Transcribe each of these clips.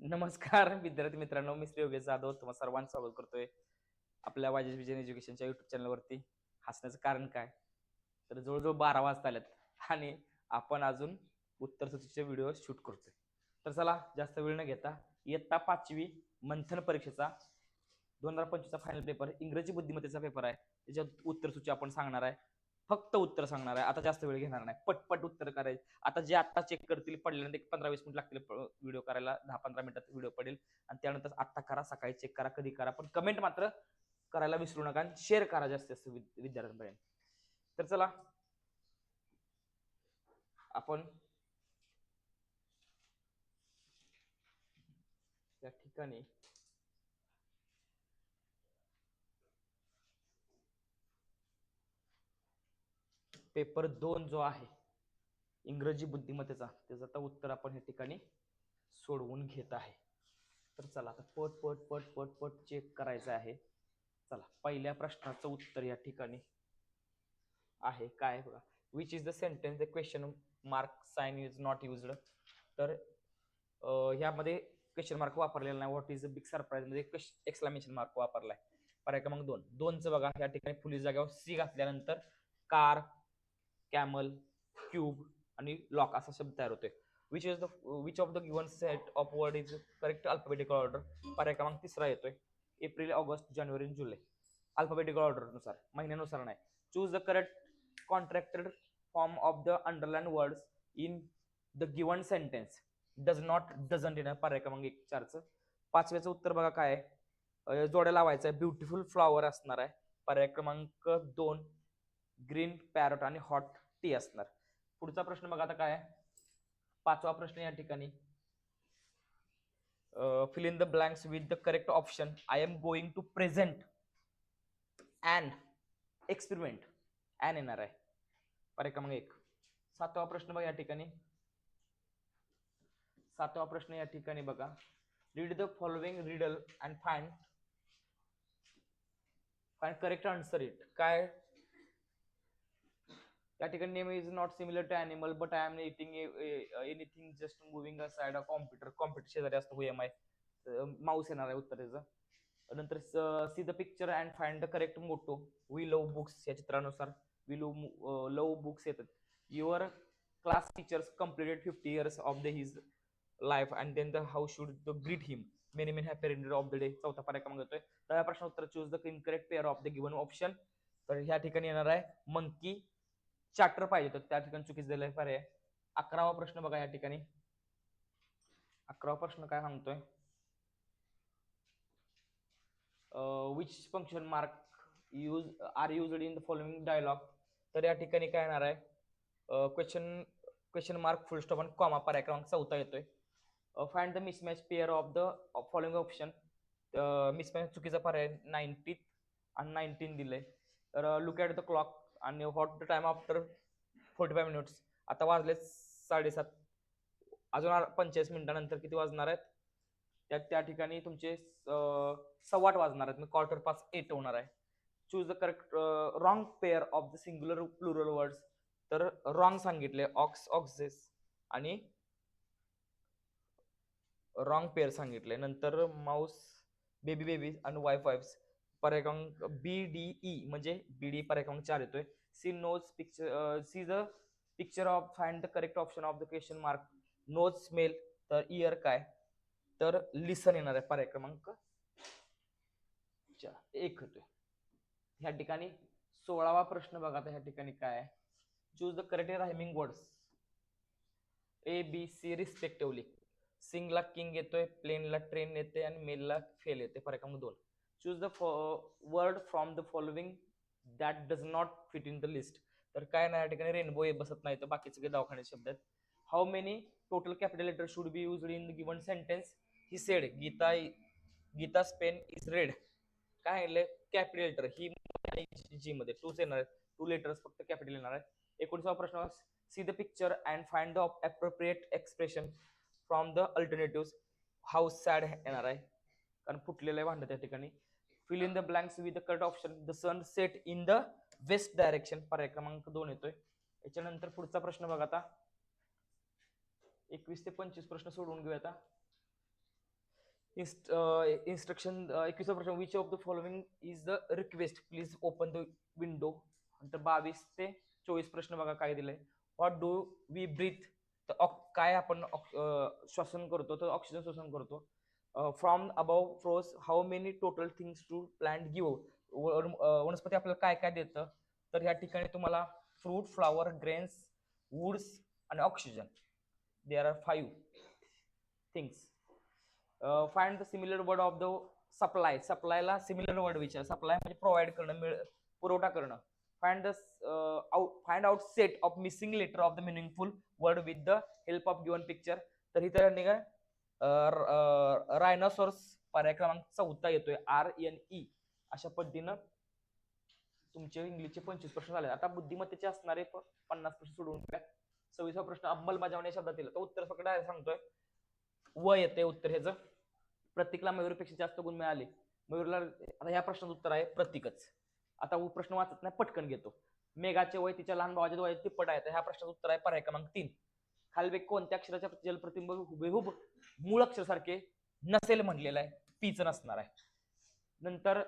नमस्कार विद्यार्थी मित्रांनो मी श्री योगेश जाधव तुम्हाला सर्वांचं स्वागत करतोय आपल्या वाजेश विजन एज्युकेशनच्या युट्यूब चॅनलवरती हसण्याचं कारण काय? तर जवळजवळ बारा वाजता आल्यात आणि आपण अजून उत्तर सूचीचे व्हिडिओ शूट करतोय. तर चला जास्त वेळ न घेता इयत्ता पाचवी मंथन परीक्षेचा दोन हजार पंचवीसचा फायनल पेपर इंग्रजी बुद्धिमत्तेचा पेपर आहे. त्याच्यात उत्तर सूची आपण सांगणार आहे. फक्त उत्तर सांगणार आहे. आता जास्त वेळ घेणार नाही. पटपट उत्तर करायचे. आता जे आता चेक करतील पडल्यानंतर पंधरा वीस मिनिट लागतील व्हिडिओ करायला. दहा पंधरा मिनिटात व्हिडिओ पडेल. आणि त्यानंतर आत्ता करा सकाळी चेक करा कधी करा. पण कमेंट मात्र करायला विसरू नका आणि शेअर करा जास्त जास्त विद्यार्थ्यांपर्यंत. तर चला आपण त्या ठिकाणी पेपर दोन जो आहे इंग्रजी बुद्धिमत्तेचा त्याचं आता उत्तर आपण या ठिकाणी सोडवून घेत आहे. तर चला आता पट पट पट पट पट चेक करायचं आहे. चला पहिल्या प्रश्नाचं उत्तर या ठिकाणी आहे. काय बघा? Which is the sentence the question mark sign is not used तर ह्यामध्ये क्वेश्चन मार्क वापरलेला नाही. व्हॉट इज अ बिग सरप्राईजमध्ये एक्सक्लामेशन मार्क वापरलाय. पर्याय क्रमांक दोन. दोनचं बघा या ठिकाणी फुली जागेवर सी घातल्यानंतर कार कॅमल क्यूब आणि लॉक असा शब्द तयार होतोय. Which is the which of the given set of word is correct alphabetical order पर्याय क्रमांक तिसरा येतोय. एप्रिल ऑगस्ट जानेवारी जुलै. अल्फाबेटिकल ऑर्डरनुसार महिन्यानुसार नाही. Choose the correct contracted form of the underline words in the given sentence does not doesn't येणार पर्याय क्रमांक एक चारचं. पाचव्याचं उत्तर बघा काय आहे. जोड्या लावायचं आहे. ब्युटिफुल फ्लॉवर असणार आहे. पर्याय क्रमांक दोन ग्रीन पॅरट आणि हॉट टी असणार. पुढचा प्रश्न बघा आता काय आहे? पाचवा प्रश्न या ठिकाणी. Fill in the blanks with the correct option I am going to present and experiment and येणार आहे. पर्याय क्रमांक एक. सातवा प्रश्न बघा या ठिकाणी. सातवा प्रश्न या ठिकाणी बघा. Read the following riddle and find find correct answer it काय? या ठिकाणी name is not similar to animal but I am eating anything just moving a side of computer computer शेजारी असतो एम आय. माऊस येणार आहे उत्तर त्याचं नंतर see the picture and find the correct motto we love books या चित्रानुसार. We love love books येतात. Your class teachers completed fifty years of the his life and then the how should the greet him many many happy render of the day चौथा पर्याय क्रमांक येतोय. दहा प्रश्न उत्तर choose the incorrect pair of the given option तर ह्या ठिकाणी येणार आहे. मंकी चार्टर पाहिजे होतं. त्या ठिकाणी चुकीच दिलंय. पर्याय अकरावा प्रश्न बघा या ठिकाणी. अकरावा प्रश्न काय सांगतोय? Which function mark use are used in the following dialogue तर या ठिकाणी काय येणार आहे? Question question mark full stop आणि कॉमा पर्याय क्रमांक चौथा येतोय. Find the mismatch pair of the following option mismatch चुकीचा पर्याय नाईन्टीत आणि नाईन्टीन दिलंय. तर look at the clock and what the time after forty five minutes आता वाजले साडेसात. अजून पंचेचाळीस मिनिटानंतर किती वाजणार आहेत? त्या त्या ठिकाणी तुमचे सव्वा आठ वाजणार आहेत. क्वार्टर पास एट होणार आहे. Choose the correct wrong pair of the singular plural words तर रॉंग सांगितले. ऑक्स ऑक्सेस आणि रॉंग पेअर सांगितले. नंतर माऊस बेबी बेबी आणि वाईफ वाईफ्स पर्याय बी डी ई म्हणजे बी डी पर्याय चार येतोय. See nose picture see the picture of find the correct option of the question mark nose smell तर इयर काय? तर लिसन येणार आहे पर्याय क्रमांक चार. एक होतोय. ह्या ठिकाणी सोळावा प्रश्न बघा आता ह्या ठिकाणी काय आहे. Choose the correct rhyming words A B C respectively Singla king येतोय प्लेनला ट्रेन येते आणि मेलला फेल येते पर्याय क्रमांक दोन. Choose the word from the following that does not fit in the list तर काय नाही या ठिकाणी रेनबो हे बसत नाही तर बाकीचे काही दवाखान्याचे शब्द आहेत. How many total capital letter should be use in the given sentence he said Geeta Geeta Spain is red काय आहे कॅपिटल लेटर ही जी मध्ये टूच येणार आहेत. टू लेटर्स फक्त कॅपिटल येणार आहेत. एकोणीसावा प्रश्न see the picture and find the appropriate expression from the alternative how sad येणार आहे. कारण फुटलेलं आहे भांडं त्या ठिकाणी. Fill in the blanks with the correct option the sun set in the west direction पर्याय क्रमांक दोन येतोय. याच्यानंतर पुढचा प्रश्न बघा आता. एकवीस ते पंचवीस प्रश्न सोडवून घेऊ आता. इन्स्ट्रक्शन एकवीसचा प्रश्न. Which of the following is the request please open the window नंतर बावीस ते चोवीस प्रश्न बघा काय दिलंय. व्हॉट डू वी ब्रीथ तर काय आपण श्वसन करतो? तर ऑक्सिजन श्वसन करतो. From above froze how many total things to plant give वनस्पती आपल्याला काय काय देतं? तर ह्या ठिकाणी तुम्हाला फ्रूट फ्लावर ग्रेन्स वूड्स आणि oxygen there are five things find the similar word of the supply सप्लायला similar word विचार. सप्लाय म्हणजे प्रोव्हाइड करणं मिळ पुरवठा करणं. Find the find out set of missing letter of the meaningful word with the help of given picture तर ही तर काय रायनोसॉर्स पर्याय क्रमांक चौथा येतोय आर एन ई अशा पद्धतीनं तुमचे इंग्लिशचे पंचवीस प्रश्न झाले आता बुद्धिमत्तेचे असणारे पन्नास प्रश्न सोडून द्या सव्वीसा प्रश्न अंमलबजावणी या शब्दात दिला तर उत्तर फक्त डायरेक्ट सांगतोय. व येते उत्तर ह्याचं. प्रतीकला मयूरपेक्षा जास्त गुण मिळाले. मयूरला आता ह्या प्रश्नाचं उत्तर आहे प्रतीकच. आता प्रश्न वाचत नाही पटकन घेतो. मेघाचे वय तिच्या लहान भावाच्या वय तिप्पट आहे. तर ह्या प्रश्नाचं उत्तर आहे पर्याय क्रमांक तीन. खालबेग कोणत्या अक्षराच्या जलप्रतिबिंब हुबेहूब मूळ अक्षर सारखे नसेल म्हणलेलं आहे. पीच नसणार आहे. नंतर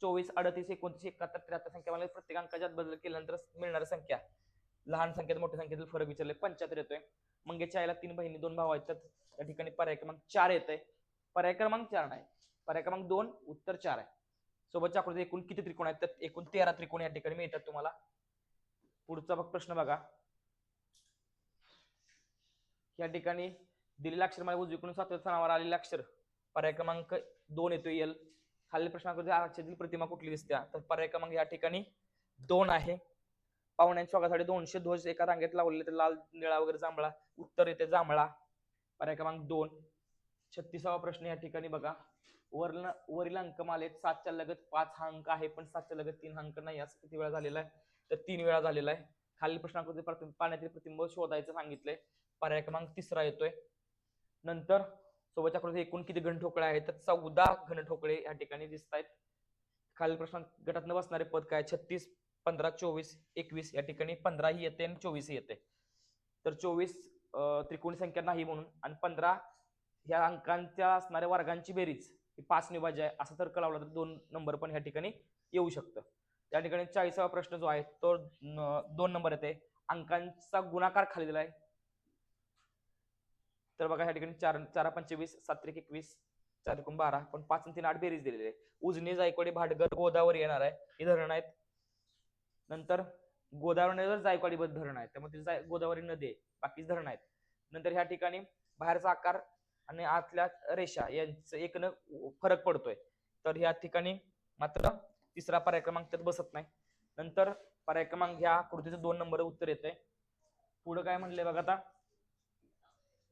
चोवीस अडतीस एकोणतीस एकाहत्तर त्र्याहत्तर संख्या मला प्रत्येक अंकाच्यात बदल केल्यानंतर मिळणारी संख्या. लहान संख्येत मोठ्या संख्येतील फरक विचारले पंच्याहत्तर येतोय. मंगेच्या आईला तीन बहिणी दोन भाऊ आहेत. त्या ठिकाणी पर्याय क्रमांक चार येतोय. पर्याय क्रमांक चार नाही. पर्याय क्रमांक दोन उत्तर चार आहे. सोबतच्या आकृती एकूण किती त्रिकोण आहेत? तर एकूण तेरा त्रिकोण या ठिकाणी मिळतात तुम्हाला. पुढचा बघ प्रश्न बघा. या ठिकाणी दिलेला अक्षर मला उजवीकडून सातव्या स्थानावर आलेलं अक्षर. पर्याय क्रमांक दोन येतो येल खालील प्रश्नाकृती अक्षरातील प्रतिमा कुठली दिसते तर पर्याय क्रमांक या ठिकाणी दोन आहे. पाहुण्यांच्या स्वागतासाठी दोनशे ध्वज एका रांगेत लावलेले तर लाल निळा वगैरे जांभळा उत्तर येते जांभळा. पर्याय क्रमांक दोन. छत्तीसावा प्रश्न या ठिकाणी बघा. वर्ण वरील अंकमालेत सातच्या लगत पाच हा अंक आहे पण सातच्या लगत तीन अंक नाही असं किती वेळा झालेला आहे? तर तीन वेळा झालेला आहे. खालील प्रश्नाकृती पाण्यातील प्रतिबिंब शोधायचं सांगितलंय पर्याय क्रमांक तिसरा येतोय. नंतर सोबतच्या आकृती एकूण किती घनठोकळे आहेत? तर चौदा घनठोकळे या ठिकाणी दिसत आहेत खालील प्रश्न गटातनं बसणारे पद काय? छत्तीस पंधरा चोवीस एकवीस या ठिकाणी पंधरा ही येते आणि चोवीस ही येते. तर चोवीस त्रिकोणी संख्या नाही म्हणून आणि पंधरा ह्या अंकांच्या असणाऱ्या वर्गांची बेरीज ही पाच विभाज्य आहे. असं तर्क लावला तर दोन नंबर पण ह्या ठिकाणी येऊ शकतं. त्या ठिकाणी चाळीसावा प्रश्न जो आहे तो दोन नंबर येते. अंकांचा गुणाकार खाली आहे. तर बघा ह्या ठिकाणी चार चार पंचवीस सातत्रीक एकवीस चार एकूण बारा पण पाच आणि तीन आठ बेरीज दिलेली आहे. उजनी जायकवाडी भाटगर गोदावरी येणार आहे. ही धरण आहेत. नंतर गोदावरी नदी जायकवाडी बद्ध धरण आहे त्यामुळे जाय- गोदावरी नदी आहे. बाकीच धरण आहेत. नंतर ह्या ठिकाणी बाहेरचा आकार आणि आतल्या रेषा यांचं एक न फरक पडतोय. तर ह्या ठिकाणी मात्र तिसरा पर्याय क्रमांक त्यात बसत नाही. नंतर पर्याय क्रमांक ह्या आकृतीचं दोन नंबर उत्तर येतंय. पुढे काय म्हणले बघा आता?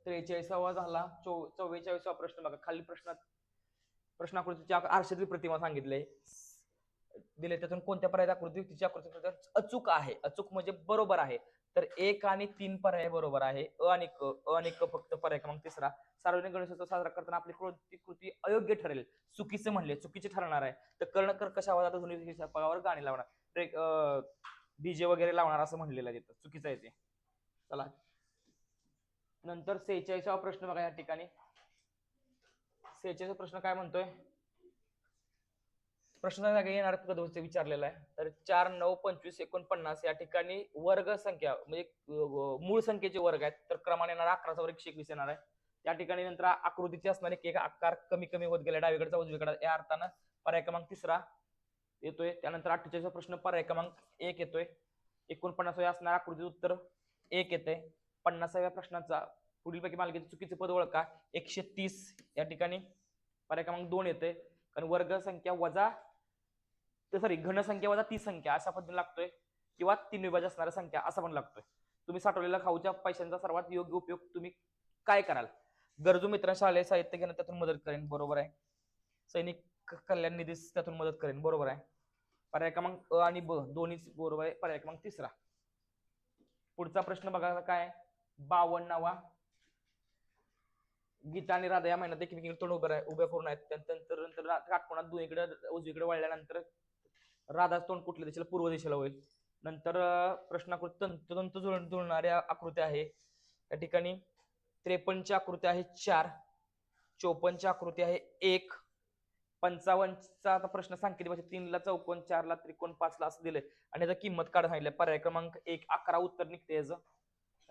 त्रेचाळीसावा झाला. चौ चव्वेचाळीसावा प्रश्न बघा. खाली प्रश्नात प्रश्नाकृतीची आरशातली प्रतिमा सांगितले. दिले. त्यातून कोणत्या पर्याय आकृती तिची आकृती अचूक आहे. अचूक म्हणजे बरोबर आहे. तर एक आणि तीन पर्याय बरोबर आहे. अ आणि क अ आणि क फक्त पर्याय क्रमांक तिसरा. सार्वजनिक गणेशोत्सव साजरा करताना आपली कृती कृती अयोग्य ठरेल. चुकीचे म्हणले. चुकीचे ठरणार आहे. तर कर्णकर कशा आवाजात ध्वनी पगावर गाणी लावणार? डीजे वगैरे लावणार असं म्हणलेलं आहे तिथं. चुकीचं आहे ते. चला. नंतर सेहेचाळीसावा प्रश्न बघा या ठिकाणी. सेहेचाळीसा प्रश्न काय म्हणतोय? प्रश्न येणार पदवचे विचारलेला आहे. तर चार नऊ पंचवीस एकोणपन्नास या ठिकाणी वर्ग संख्या म्हणजे मूळ संख्येचे वर्ग आहेत. तर क्रमाने येणार अकराचा वर्ग एकशे एकवीस येणार आहे. त्या ठिकाणी नंतर आकृतीचे असणारे एक आकार कमी कमी होत गेले. डावीकडचा उजवीकडे या अर्थानं पर्याय क्रमांक तिसरा येतोय. त्यानंतर अठ्ठेचाळीसचा प्रश्न पर्याय क्रमांक एक येतोय. एकोणपन्नास असणारा आकृतीचं उत्तर एक येते पन्नासाव्या प्रश्नाचा. पुढीलपैकी मालिकेचे चुकीचे पद ओळखा. एकशे तीस या ठिकाणी. पर्याय क्रमांक दोन येते. कारण वर्ग संख्या वजा सॉरी घनसंख्या वजा ती संख्या अशा पद्धतीने लागतोय. किंवा तीन विभाज्य असणाऱ्या संख्या असा पण लागतोय. तुम्ही साठवलेल्या खाऊच्या पैशांचा सर्वात योग्य उपयोग तुम्ही काय कराल? गरजू मित्र शालेय साहित्य घेणं त्यातून मदत करेन. बरोबर आहे. सैनिक कल्याण निधी त्यातून मदत करेन. बरोबर आहे. पर्याय क्रमांक अ आणि ब दोन्हीच बरोबर आहे. पर्याय क्रमांक तिसरा. पुढचा प्रश्न बघा काय बावन्नावा गीता आणि राधा या महिन्यात एकमेकीकडे तोंड उभे राह- उभ्या करून आहेत. त्यानंतर नंतर काटकोणात काटकोनात दोन्हीकडे उजवीकडे वळल्यानंतर राधाच तोंड कुठल्या दिशेला? पूर्व दिशेला होईल. नंतर अं, प्रश्नाकृती तंत तंत जुळणाऱ्या आकृत्या आहे. त्या ठिकाणी त्रेपन्नची आकृती आहे चार. चोपन्नची आकृती आहे एक. पंचावन्नचा आता प्रश्न सांगितली म्हणजे तीनला चौकोन चारला त्रिकोण पाचला असं दिले आणि याचा किंमत काढून सांगितलं पर्याय क्रमांक एक अकरा उत्तर निघते याचं.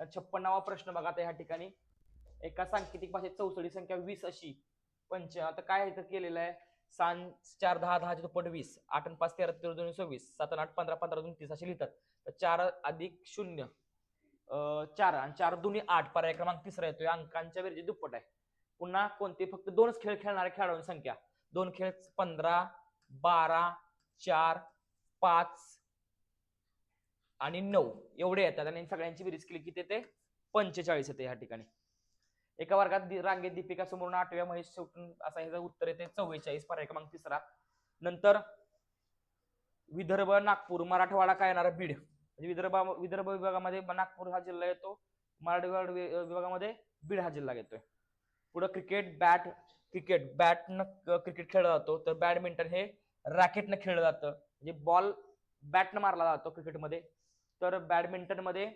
छप्पन्नावा प्रश्न बघा आता ह्या ठिकाणी. एका सांकेतिक भाषेत चौसडी संख्या वीस अशी. पंच आता काय इथं केलेलं आहे? सान चार दहा दहा दुप्पट वीस. आठ आणि पाच तेरा तेरा दोन सव्वीस. सात आणि आठ पंधरा पंधरा दोन तीस असे लिहितात. तर चार अधिक शून्य चार आणि चार दोन्ही आठ. पर्याय क्रमांक तिसरा येतोय. अंकांच्या बेरजे दुप्पट आहे. पुन्हा कोणते? फक्त दोनच खेळ खेळणाऱ्या खेळाडूंची संख्या. दोन खेळ पंधरा बारा चार पाच आणि नऊ एवढे येतात आणि सगळ्यांची बेरीज केली की ते पंचेचाळीस येते ह्या ठिकाणी. एका वर्गात रांगेत दीपिका समोरून आठव्या महेश शेवटून असा ह्याचं उत्तर येते चव्वेचाळीस पर्याय क्रमांक तिसरा. नंतर विदर्भ नागपूर मराठवाडा काय येणार? बीड. म्हणजे विदर्भ विदर्भ विभागामध्ये नागपूर हा जिल्हा येतो मराठवाडा विभागामध्ये बीड हा जिल्हा येतोय. पुढे क्रिकेट बॅट क्रिकेट बॅटनं क्रिकेट खेळला जातो तर बॅडमिंटन हे रॅकेटनं खेळलं जातं. म्हणजे बॉल बॅटनं मारला जातो क्रिकेटमध्ये तर बॅडमिंटनमध्ये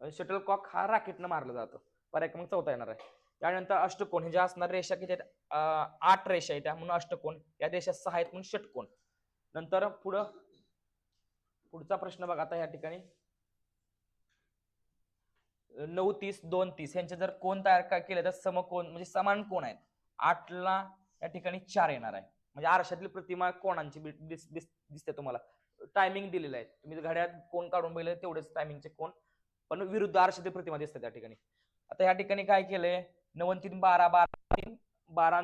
शटलकॉक हा रॅकेटनं मारला जातो. पर्याय क्रमांक चौथा येणार आहे. त्यानंतर अष्टकोन हे जे असणार रेषा किती आठ रेषा आहेत. त्या म्हणून अष्टकोन या देशात सहा आहेत म्हणून षटकोन. नंतर पुढं पुढचा प्रश्न बघा आता या ठिकाणी. नऊ तीस दोन तीस यांचे जर कोण तयार केले तर समकोण म्हणजे समान कोण आहेत? आठला या ठिकाणी चार येणार आहे. म्हणजे आरशातली प्रतिमा कोणांची दिसते तुम्हाला? टायमिंग दिलेलं आहे. तुम्ही घड्यात कोण काढून बघितलं तेवढेच टायमिंगचे कोण. पण विरुद्ध आरशातली प्रतिमा दिसते त्या ठिकाणी. आता या ठिकाणी काय केलंय? नवन तीन बारा बारा तीन बारा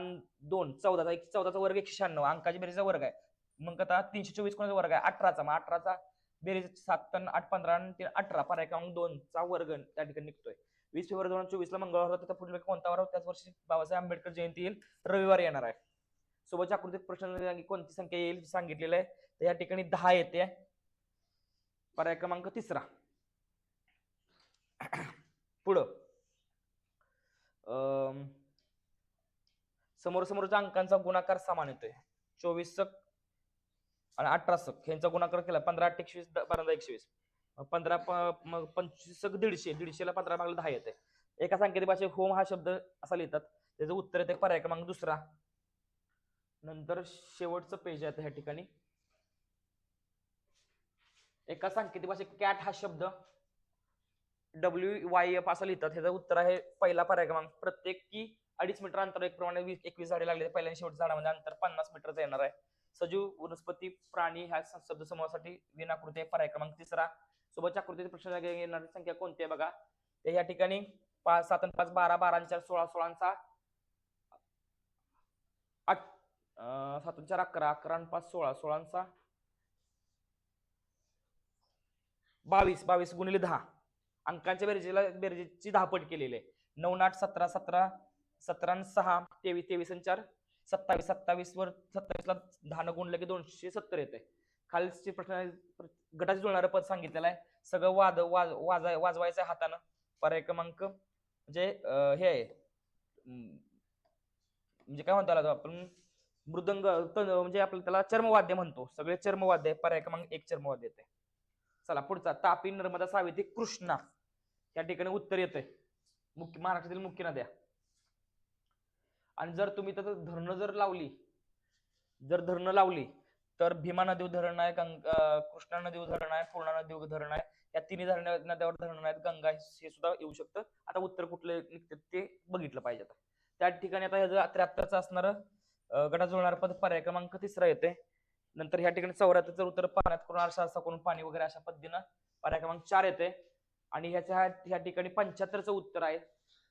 दोन चौदाचा एक चौदाचा वर्ग एकशे शहाण्णव. अंकाची बेरीजचा वर्ग आहे. मग आता तीनशे चोवीस कोणाचा वर्ग आहे? अठराचा. मग अठराचा बेरीज सात अन आठ पंधरा तीन अठरा. पर्याय क्रमांक दोनचा वर्ग त्या ठिकाणी निघतोय. वीस फेब्रुवारी दोन हजार चोवीसला मंगळवार होता तर पुढील कोणता वार त्याच वर्षी बाबासाहेब आंबेडकर जयंती येईल. रविवारी येणार आहे. सोबतच्या आकृतीत प्रश्न कोणती संख्या येईल सांगितलेलं आहे. तर या ठिकाणी दहा येते. पर्याय क्रमांक तिसरा. पुढं. अं, समोर समोरच्या अंकांचा गुणाकार समान येतोय. चोवीस सक आणि अठरा सक. यांचा गुणाकार केला पंधरा आठ एकशे वीस पंधरा एकशे वीस पंधरा पंचवीस सक दीडशे दीडशेला पंधरा भागला दहा येते. एका सांकेतिक भाषेत होम हा शब्द असा लिहितात. त्याचं उत्तर येते पर्याय क्रमांक दुसरा. नंतर शेवटचं पेज आहे ह्या ठिकाणी. एका सांकेतिक भाषेत कॅट हा शब्द डब्ल्यू वाय एफ असा लिहितात. ह्याचं उत्तर आहे पहिला पर्याय क्रमांक की अडीच मीटर अंतर एक प्रमाणे वीस एकवीस झाडे लागले पहिल्या शेवट झाडामध्ये अंतर पन्नास मीटरचं येणार आहे. सजीव वनस्पती प्राणी ह्या शब्द समूहासाठी विनाकृती आहे. पर्याय क्रमांक तिसरा. सोबतच्या आकृतीचे प्रश्न येणारी संख्या कोणती आहे बघा? या ठिकाणी पाच सात आणि पाच बारा बारा चार सोळा सोळांचा आठ सातून चार अकरा अकरा आणि पाच सोळा सोळांचा. बावीस बावीस गुणिले दहा. अंकांच्या बेरजेला बेरजेची दहापट केलेली आहे. नऊ नाट सतरा सतरा सतरा सहा तेवीस तेवीस आणि चार. सत्तावीस सत्तावीस वर सत्तावीसला दहा न गुणलं की दोनशे सत्तर येते खालची प्रश्न गटाची जुळणारं पद सांगितलेलं आहे. सगळं वाद वाज वाजाय वाजवायचं आहे हातानं. पर्याय क्रमांक म्हणजे हे आहे. म्हणजे काय म्हणता आपण? मृदंग म्हणजे आपलं त्याला चर्मवाद्य म्हणतो. सगळे चर्मवाद्य पर्याय क्रमांक एक चर्मवाद्य येते चला पुढचा. तापी नर्मदा सावित्री कृष्णा. या ठिकाणी उत्तर येतंय. मुख्य महाराष्ट्रातील मुख्य नद्या. आणि जर तुम्ही त्याचं धरणं जर लावली जर धरणं लावली तर भीमा नदी धरण आहे गंग कृष्णा नदी धरण आहे पूर्णा नदी धरण आहे. या तिन्ही धरण नद्यावर धरण आहेत. गंगा हे सुद्धा येऊ शकतं. आता उत्तर कुठले निघते ते बघितलं पाहिजे आता. त्या ठिकाणी आता ह्याचं त्र्याहत्तरचं असणारं अं, गटा जुळणार पद पर्याय क्रमांक तिसरा येते नंतर ह्या ठिकाणी चौऱ्याहत्तरचं उत्तर पाण्यात करून आरसा असा करून पाणी वगैरे अशा पद्धतीनं पर्याय क्रमांक चार येते आणि ह्याच्या ह्या- ठिकाणी पंच्याहत्तरचं उत्तर आहे.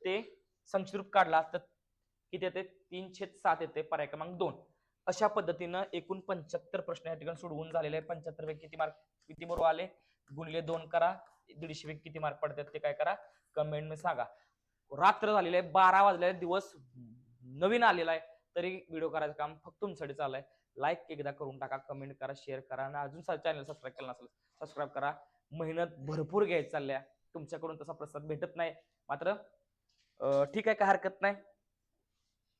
ते संक्षिप्त काढला तर किती येते तीन छेद सात येते पर्याय क्रमांक दोन. अशा पद्धतीनं एकूण पंच्याहत्तर प्रश्न या ठिकाणी सोडवून झालेले आहे पंच्याहत्तर पैकी किती मार्क किती बरोबर आले? गुणिले दोन करा. दीडशे पैकी किती मार्क पडतात ते काय करा? कमेंटमध्ये सांगा. रात्र झालेली आहे बारा वाजलेले दिवस नवीन आलेला आहे. तरी व्हिडिओ करायचं काम फक्त तुमच्यासाठी चालू आहे. लाईक एकदा करून टाका कमेंट करा शेअर करा आणि अजून चॅनल सबस्क्राईब केलं नसेल सबस्क्राईब करा. मेहनत भरपूर घ्यायची चालल्या तुमच्याकडून तसा प्रसाद भेटत नाही. मात्र ठीक आहे का हरकत नाही?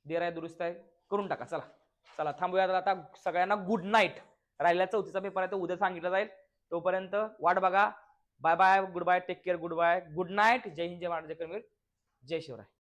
देर आहे दुरुस्त आहे. करून टाका चला. चला थांबूया आता आता सगळ्यांना गुड नाईट राहिल्या चौथीचा पेपर आहे तो उद्या सांगितलं जाईल. तोपर्यंत वाट बघा. Bye bye good bye take care good bye good night जय हिंद जय महाराज जय कमीर जय शिवराय.